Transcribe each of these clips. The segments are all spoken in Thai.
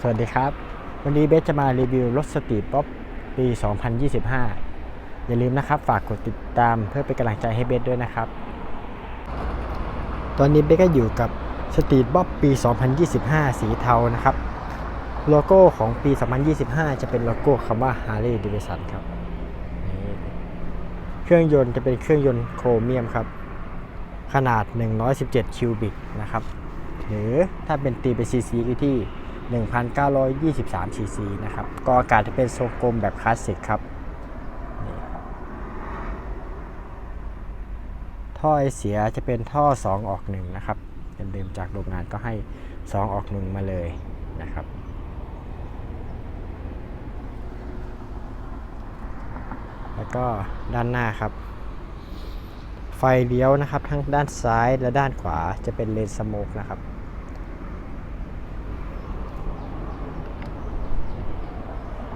สวัสดีครับ วันนี้เบสจะมารีวิวรถสตรีทป๊อปปี 2025 อย่าลืมนะครับ ฝากกดติดตามเพื่อเป็นกำลังใจให้เบสด้วยนะครับ ตอนนี้เบสก็อยู่กับสตรีทบ๊อบปี 2025 สีเทานะครับ โลโก้ของปี 2025 จะเป็นโลโก้คำว่า Harley Davidson ครับ เครื่องยนต์จะเป็นเครื่องยนต์โครเมียมครับ ขนาด 117 คิวบิกนะครับ หรือถ้าเป็นตีเป็นซีซีอยู่ที่ 1,923 ซีซีนะครับกออากาศจะเป็นทรงกลมแบบคลาสสิกครับ ท่อไอเสียจะเป็นท่อ 2 ออก 1 นะครับเดิมๆจากโรงงานก็ให้ 2 ออก 1 มาเลยนะครับ แล้วก็ด้านหน้าครับ ไฟเลี้ยวนะครับ ทั้งด้านซ้ายและด้านขวาจะเป็นเลนสโมกนะครับ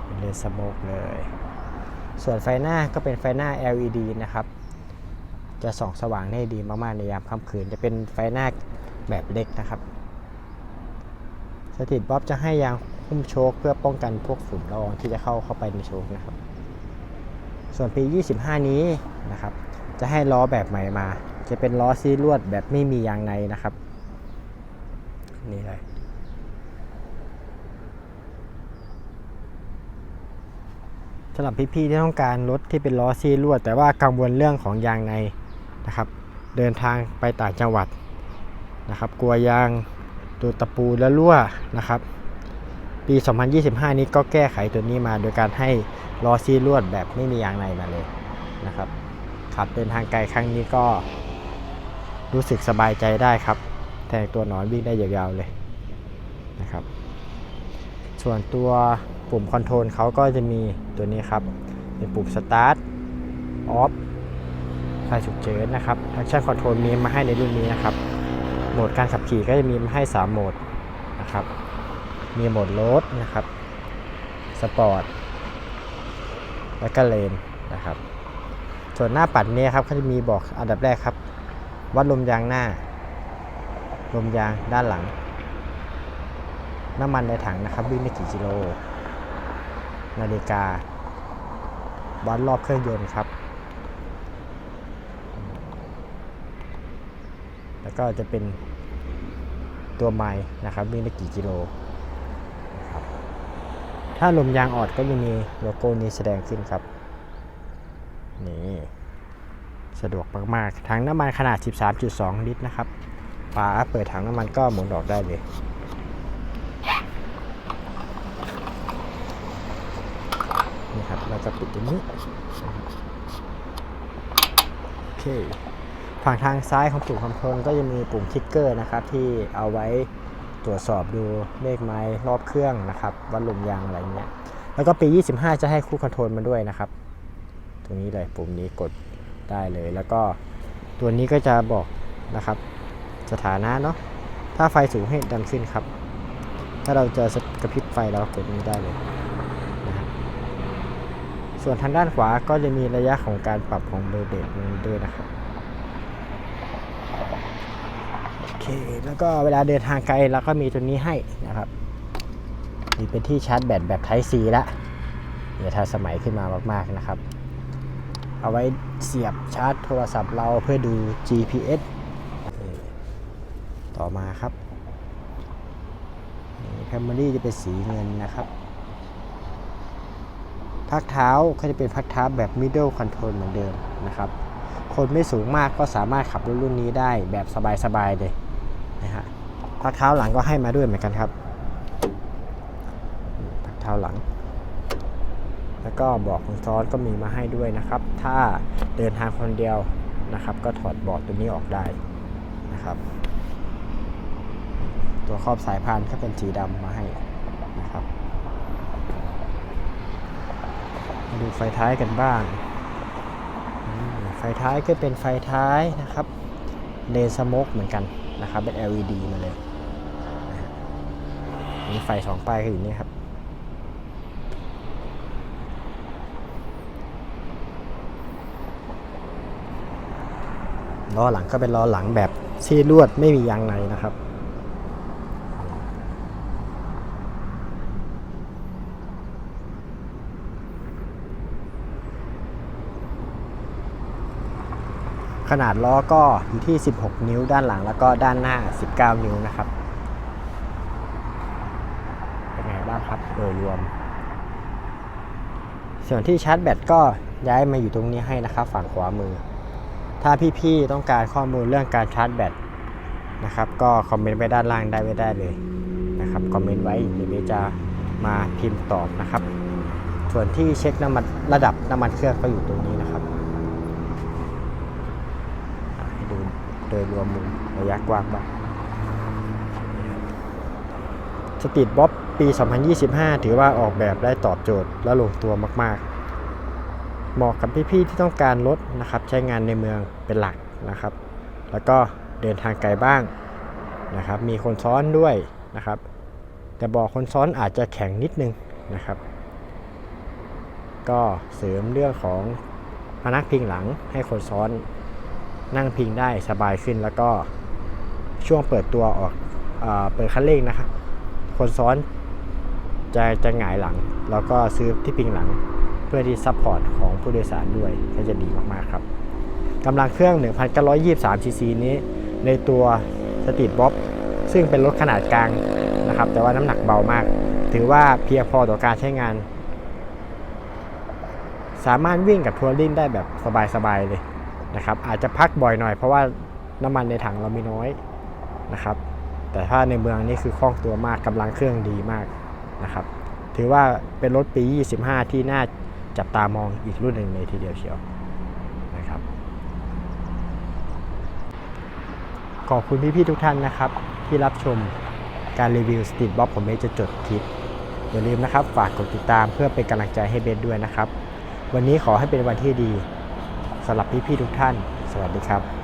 เป็นเลน สโมกเลย ส่วนไฟหน้าก็เป็นไฟหน้า LED นะครับ จะส่องสว่างได้ดีมากๆในยามค่ำคืน จะเป็นไฟหน้าแบบเล็กนะครับสถิตบ๊อบจะให้ยางหุ้มโชคเพื่อป้องกันพวกฝุ่นละอองที่จะเข้าเข้าไปในโชคนะครับ ส่วนปี 25 นี้นะครับ จะให้ล้อแบบใหม่มา จะเป็นล้อซีลวดแบบไม่มียางในนะครับ นี่เลย สำหรับพี่ๆที่ต้องการรถที่เป็นล้อซีลวดแต่ว่ากังวลเรื่องของยางในนะครับ เดินทางไปต่างจังหวัดนะครับ กลัวยางตัวตะปูและรั่วนะครับ ปี 2025 นี้ก็แก้ไขตัวนี้มาโดยการให้ล้อซีลวดแบบไม่มียางในมาเลยนะครับขับเดินทางไกลครั้งนี้ก็รู้สึกสบายใจได้ครับ แทงตัวหนอนวิ่งได้ยาวๆเลยนะครับ ส่วนตัว ปุ่มคอนโทรลเขาก็จะมีตัวนี้ครับเป็นปุ่ม Start Off ไฟฉุกเฉินนะครับ Traction Control มีมาให้ในรุ่นนี้นะครับ โหมดการขับขี่ก็จะมีมาให้ 3 โหมดนะครับ มีโหมดโรดนะครับ สปอร์ต และก็เลนนะครับ ส่วนหน้าปัดนี้ครับเขาจะมีบอกอันดับแรกครับ วัดลมยางหน้า ลมยางด้านหลัง น้ำมันในถังนะครับวิ่งได้กี่กิโล นาฬิกา วัดรอบเครื่องยนต์ครับ แล้วก็จะเป็นตัวไม้นะครับวิ่งได้กี่กิโลครับถ้าลมยางออดก็จะมีโลโก้นี้แสดงขึ้นครับนี่สะดวกมากๆถังน้ำมันขนาด 13.2 ลิตรนะครับฝาเปิดถังน้ำมันก็หมุนออกได้เลย นี่ครับ เราจะปิดตรงนี้ โอเค ฝั่งทางซ้ายของปุ่มคอนโทรลก็จะมีปุ่มทิกเกอร์นะครับ ที่เอาไว้ตรวจสอบดูเลขไม้รอบเครื่องนะครับวัดลมยางอะไรเงี้ย แล้วก็ปี 25 จะให้คู่คอนโทรลมาด้วยนะครับ ตรงนี้เลยปุ่มนี้กดได้เลย แล้วก็ตัวนี้ก็จะบอกนะครับ สถานะเนาะ ถ้าไฟสูงให้ดันขึ้นครับ ถ้าเราจะกระพริบไฟเรากดนี้ได้เลย ส่วนทางด้านขวาก็จะมีระยะของการปรับของเบอร์เบรกนี้ด้วยนะครับโอเคแล้วก็เวลาเดินทางไกลเราก็มีตัวนี้ให้นะครับนี่เป็นที่ชาร์จแบตแบบ Type C ละเนี่ยทันสมัยขึ้นมามาก ๆนะครับ เอาไว้เสียบชาร์จโทรศัพท์เราเพื่อดู GPS ต่อมาครับแคมเมรี่จะเป็นสีเงินนะครับ พักเท้าก็จะเป็นพักเท้าแบบ middle control เหมือนเดิมนะครับ คนไม่สูงมากก็สามารถขับรถรุ่นนี้ได้แบบสบายๆเลยนะฮะพักเท้าหลังก็ให้มาด้วยเหมือนกันครับ พักเท้าหลัง แล้วก็บอกคนซ้อนก็มีมาให้ด้วยนะครับ ถ้าเดินทางคนเดียวนะครับ ก็ถอดเบาะตัวนี้ออกได้นะครับ ตัวครอบสายพานก็เป็นสีดำมาให้นะครับ มาดูไฟท้ายกันบ้าง ไฟท้ายก็เป็นไฟท้ายนะครับเลนสโมกเหมือนกันนะครับเป็น LED มาเลยมีไฟสองป้ายก็อยู่นี่ครับล้อหลังก็เป็นล้อหลังแบบซีลวดไม่มียางในนะครับ ขนาดล้อก็อยู่ที่ 16 นิ้วด้านหลังแล้วก็ด้านหน้า 19 นิ้วนะครับ เป็นไงบ้างครับโดยรวม ส่วนที่ชาร์จแบตก็ย้ายมาอยู่ตรงนี้ให้นะครับ ฝั่งขวามือ ถ้าพี่ๆต้องการข้อมูลเรื่องการชาร์จแบตนะครับ ก็คอมเมนต์ไว้ด้านล่างได้ไว้ได้เลยนะครับคอมเมนต์ไว้เดี๋ยวจะมาพิมพ์ตอบนะครับ ส่วนที่เช็คน้ำมันระดับน้ำมันเครื่องก็อยู่ตรงนี้นะครับอะให้ดู โดยรวมมุมระยะกว้างบ้างสตรีทบ๊อบปี 2025 ถือว่าออกแบบได้ตอบโจทย์และลงตัวมาก ๆ เหมาะกับพี่ๆที่ต้องการรถนะครับใช้งานในเมืองเป็นหลักนะครับ แล้วก็เดินทางไกลบ้างนะครับ มีคนซ้อนด้วยนะครับ แต่บอกคนซ้อนอาจจะแข็งนิดนึงนะครับ ก็เสริมเรื่องของพนักพิงหลังให้คนซ้อน นั่งพิงได้สบายขึ้นแล้วก็ช่วงเปิดตัวออกเอเปิดคันเร่งนะครับคนซ้อนจะจะหงายหลัง แล้วก็ซื้อที่พิงหลังเพื่อที่ซัพพอร์ตของผู้โดยสารด้วยก็จะดีมากๆครับกำลังเครื่อง 1,923ซีซีนี้ ในตัวสตรีทบ๊อบซึ่งเป็นรถขนาดกลางนะครับ แต่ว่าน้ำหนักเบามาก ถือว่าเพียงพอต่อการใช้งาน สามารถวิ่งกับทัวริงได้แบบสบายๆเลย นะครับอาจจะพักบ่อยหน่อยเพราะว่าน้ำมันในถังเรามีน้อยนะครับ แต่ถ้าในเมืองนี่คือคล่องตัวมากกำลังเครื่องดีมากนะครับ ถือว่าเป็นรถปี 25 ที่น่าจับตามองอีกรุ่นหนึ่งเลยทีเดียวเชียวนะครับขอบคุณพี่ๆทุกท่านนะครับ ที่รับชมการรีวิวสตรีทบ็อกผมเบสจะจดทิปอย่าลืมนะครับ ฝากกดติดตามเพื่อเป็นกำลังใจให้เบสด้วยนะครับ วันนี้ขอให้เป็นวันที่ดีำหรับพี่ๆทุกท่าน สวัสดีครับ